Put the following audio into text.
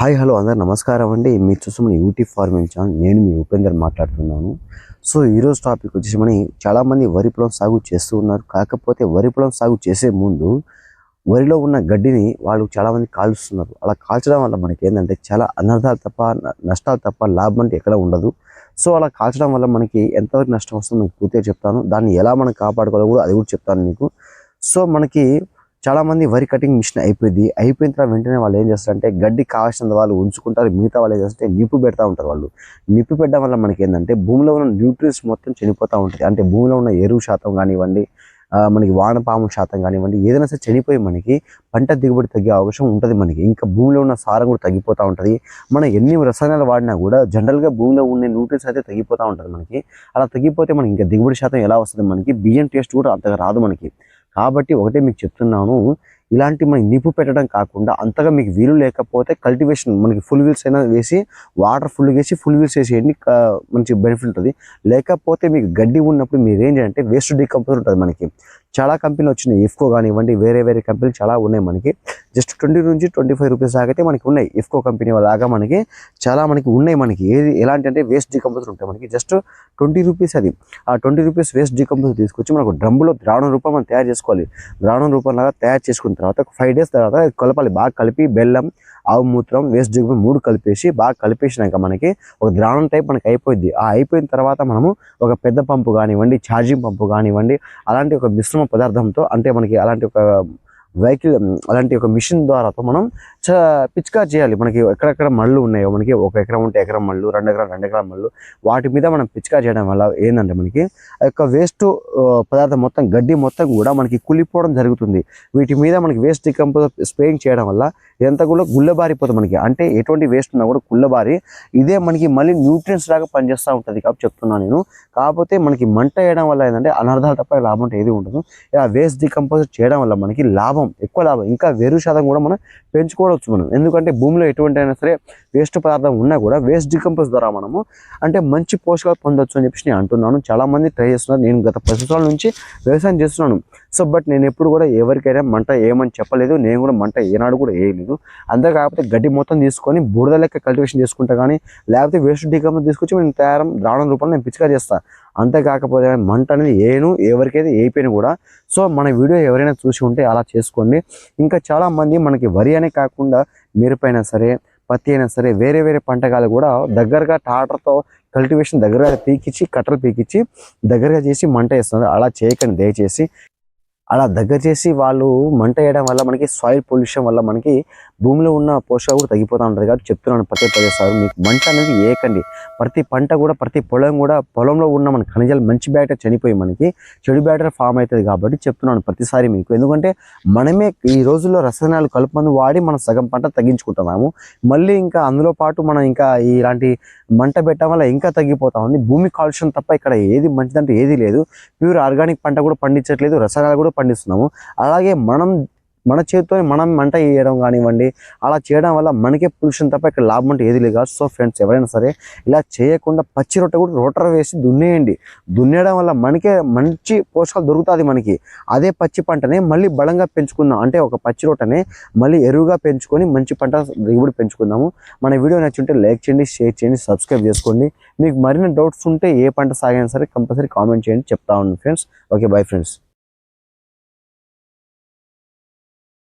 Hi hello అందరు నమస్కారం అండి. మీరు చూస్తున్న యూట్యూబ్ ఫార్మింగ్ ఛానల్. నేను మీ ఉపేందర్ మాట్లాడుతున్నాను. సో ఈరోజు టాపిక్ వచ్చేసి మనం చాలామంది వరి పొలం సాగు చేస్తూ ఉన్నారు. కాకపోతే వరి పొలం సాగు చేసే ముందు వరిలో ఉన్న గడ్డిని వాళ్ళు చాలామంది కాల్చుతున్నారు. అలా కాల్చడం వల్ల మనకి ఏంటంటే చాలా అనర్థాలు తప్ప నష్టాలు తప్ప లాభం అంటే ఎక్కడ ఉండదు. సో అలా కాల్చడం వల్ల మనకి ఎంతవరకు నష్టం వస్తుందో మీకు పూర్తిగా చెప్తాను. దాన్ని ఎలా మనం కాపాడుకోవాలో కూడా అది కూడా చెప్తాను మీకు. సో మనకి చాలా మంది వరి కటింగ్ మిషన్ అయిపోయింది. అయిపోయిన తర్వాత వెంటనే వాళ్ళు ఏం చేస్తారంటే గడ్డి కావాల్సినంత వాళ్ళు ఉంచుకుంటారు. మిగతా వాళ్ళు ఏం చేస్తారంటే నిప్పు పెడతా ఉంటారు వాళ్ళు. నిప్పు పెట్టడం వల్ల మనకి ఏంటంటే భూమిలో ఉన్న న్యూట్రియన్స్ మొత్తం చనిపోతూ ఉంటుంది. అంటే భూమిలో ఉన్న ఎరువు శాతం కానివ్వండి మనకి వానపాము శాతం కానివ్వండి ఏదైనా సరే చనిపోయి మనకి పంట దిగుబడి తగ్గే అవకాశం ఉంటుంది మనకి. ఇంకా భూమిలో ఉన్న సారం కూడా తగ్గిపోతూ ఉంటుంది. మనం ఎన్ని రసాయనాలు వాడినా కూడా జనరల్గా భూమిలో ఉండే న్యూట్రియన్స్ అయితే తగ్గిపోతూ ఉంటుంది మనకి. అలా తగ్గిపోతే మనకి ఇంకా దిగుబడి శాతం ఎలా వస్తుంది మనకి? బియ్యం టేస్ట్ కూడా అంతగా రాదు మనకి. కాబట్టి ఒకటే మీకు చెప్తున్నాను ఇలాంటి మనకి నిప్పు పెట్టడం కాకుండా అంతగా మీకు వీలు లేకపోతే కల్టివేషన్ మనకి ఫుల్ వీల్స్ అయినా వేసి వాటర్ ఫుల్ వేసి ఫుల్ వీల్స్ వేసేయండి మంచి బెనిఫిట్ ఉంటుంది. లేకపోతే మీకు గడ్డి ఉన్నప్పుడు మీరు ఏం చేయాలంటే వేస్ట్ డీకంపోజ్ ఉంటుంది మనకి. చాలా కంపెనీలు వచ్చినాయి. ఇఫ్కో కానివ్వండి వేరే వేరే కంపెనీలు చాలా ఉన్నాయి మనకి. జస్ట్ ట్వంటీ నుంచి ట్వంటీ ఫైవ్ రూపీస్ దాకా అయితే మనకి ఉన్నాయి. ఇఫ్కో కంపెనీ లాగా మనకి చాలా మనకి ఉన్నాయి మనకి. ఏది ఎలాంటి అంటే వేస్ట్ డికంపోజర్ ఉంటాయి మనకి. జస్ట్ ట్వంటీ రూపీస్ అది. ఆ ట్వంటీ రూపీస్ వేస్ట్ డికంపోజర్ తీసుకొచ్చి మనకు డ్రమ్ములో ద్రావణం రూపం మనం తయారు చేసుకోవాలి. ద్రావణం రూపంలాగా తయారు చేసుకున్న తర్వాత ఒక ఫైవ్ డేస్ తర్వాత కలపాలి. బాగా కలిపి బెల్లం ఆవు మూత్రం వేస్ట్ డీకంపోజ్ మూడు కలిపేసి బాగా కలిపేసినాక మనకి ఒక ద్రావణం టైప్ మనకి అయిపోయింది ఆ అయిపోయిన తర్వాత మనము ఒక పెద్ద పంపు కానివ్వండి ఛార్జింగ్ పంపు కానివ్వండి అలాంటి ఒక మిశ్రమ పదార్థంతో అంటే మనకి అలాంటి ఒక వెహికల్ అలాంటి ఒక మిషన్ ద్వారాతో మనం చ పిచ్కా చేయాలి. మనకి ఎక్కడెక్కడ మళ్ళు ఉన్నాయో మనకి ఒక ఎకరం ఉంటే ఎకరం మళ్ళు రెండు ఎకరం రెండు ఎకరం మళ్ళు వాటి మీద మనం పిచ్కా చేయడం వల్ల ఏంటంటే మనకి ఆ యొక్క వేస్ట్ పదార్థం మొత్తం గడ్డి మొత్తం కూడా మనకి కులిపోవడం జరుగుతుంది. వీటి మీద మనకి వేస్ట్ డికంపోజ్ స్ప్రేయింగ్ చేయడం వల్ల ఇదంతా కూడా గుల్లబారిపోతుంది మనకి. అంటే ఎటువంటి వేస్ట్ ఉన్నా కూడా గుల్లబారి ఇదే మనకి మళ్ళీ న్యూట్రియన్స్ లాగా పనిచేస్తూ ఉంటుంది కాబట్టి చెప్తున్నాను నేను. కాకపోతే మనకి మంట వేయడం వల్ల ఏంటంటే అనర్థాలు తప్ప లాభం అంటే ఏది ఉండదు. ఇలా వేస్ట్ డికంపోజ్ చేయడం వల్ల మనకి లాభం ఎక్కువ లాభం. ఇంకా వేరు శాతం కూడా మనం పెంచుకోవచ్చు మనం. ఎందుకంటే భూమిలో ఎటువంటి అయినా సరే వేస్ట్ పదార్థం ఉన్నా కూడా వేస్ట్ డికంపోజ్ ద్వారా మనము అంటే మంచి పోషకాలు పొందొచ్చు అని చెప్పేసి నేను అంటున్నాను. చాలామంది ట్రై చేస్తున్నారు. నేను గత పది సంవత్సరాల నుంచి వ్యవసాయం చేస్తున్నాను. సో బట్ నేను ఎప్పుడు కూడా ఎవరికైనా మంట ఏమని చెప్పలేదు. నేను కూడా మంట ఏనాడు కూడా వేయలేదు. అంతే కాకపోతే గడ్డి మొత్తం తీసుకొని బురద లెక్క కల్టివేషన్ చేసుకుంటా కానీ లేకపోతే వేస్ట్ డికంపోజ్ తీసుకొచ్చి నేను తయారు ద్రావణం రూపంలో నేను పిచ్చిగా చేస్తాను అంతే కాకపోతే మంట అనేది ఏను ఎవరికైతే వేయిపోయినా కూడా. సో మన వీడియో ఎవరైనా చూసి ఉంటే అలా చేసుకోండి. ఇంకా చాలామంది మనకి వరి అనే కాకుండా మిరపైనా సరే పత్తి అయినా సరే వేరే వేరే పంటకాలు కూడా దగ్గరగా టాటర్తో కల్టివేషన్ దగ్గరగా పీకిచ్చి కట్టలు పీకిచ్చి దగ్గరగా చేసి మంట వేస్తున్నారు. అలా చేయకండి. దయచేసి అలా దగ్గర చేసి వాళ్ళు మంట వేయడం వల్ల మనకి సాయిల్ పొల్యూషన్ వల్ల మనకి భూమిలో ఉన్న పోషకాలు కూడా తగ్గిపోతూ ఉంటుంది కాబట్టి చెప్తున్నాను ప్రతి పదే సార్ మీకు మంట అనేది ఏకండి. ప్రతి పంట కూడా ప్రతి పొలం కూడా పొలంలో ఉన్న మన ఖనిజాలు మంచి బ్యాటరీ చనిపోయి మనకి చెడు బ్యాటర్ ఫామ్ అవుతుంది కాబట్టి చెప్తున్నాను ప్రతిసారి మీకు. ఎందుకంటే మనమే ఈ రోజుల్లో రసాయనాలు కలుపుమందు వాడి మనం సగం పంట తగ్గించుకుంటున్నాము. మళ్ళీ ఇంకా అందులో పాటు మనం ఇంకా ఇలాంటి మంట పెట్టడం వల్ల ఇంకా తగ్గిపోతా ఉంది. భూమి కాలుష్యం తప్ప ఇక్కడ ఏది మంచిదంటే ఏది లేదు. ప్యూర్ ఆర్గానిక్ పంట కూడా పండించట్లేదు. రసాయనాలు కూడా పండిస్తున్నాము. అలాగే మనం మన చేతితో మనం మంట వేయడం కానివ్వండి అలా చేయడం వల్ల మనకే పొల్యూషన్ తప్ప ఇక్కడ లాభం అంటే ఏది లేదు. కాదు సో ఫ్రెండ్స్ ఎవరైనా సరే ఇలా చేయకుండా పచ్చి రొట్టె కూడా రోటర్ వేసి దున్నేయండి. దున్నేయడం వల్ల మనకే మంచి పోషకాలు దొరుకుతుంది మనకి. అదే పచ్చి పంటనే మళ్ళీ బలంగా పెంచుకుందాం. అంటే ఒక పచ్చి రొట్టెనే మళ్ళీ ఎరువుగా పెంచుకొని మంచి పంట దిగుబడి పెంచుకుందాము. మన వీడియో నచ్చుంటే లైక్ చేయండి షేర్ చేయండి సబ్స్క్రైబ్ చేసుకోండి. మీకు మరిన్ని డౌట్స్ ఉంటే ఏ పంట సాగైనా సరే కంపల్సరీ కామెంట్ చేయండి చెప్తా ఉన్నాను ఫ్రెండ్స్. Okay bye friends.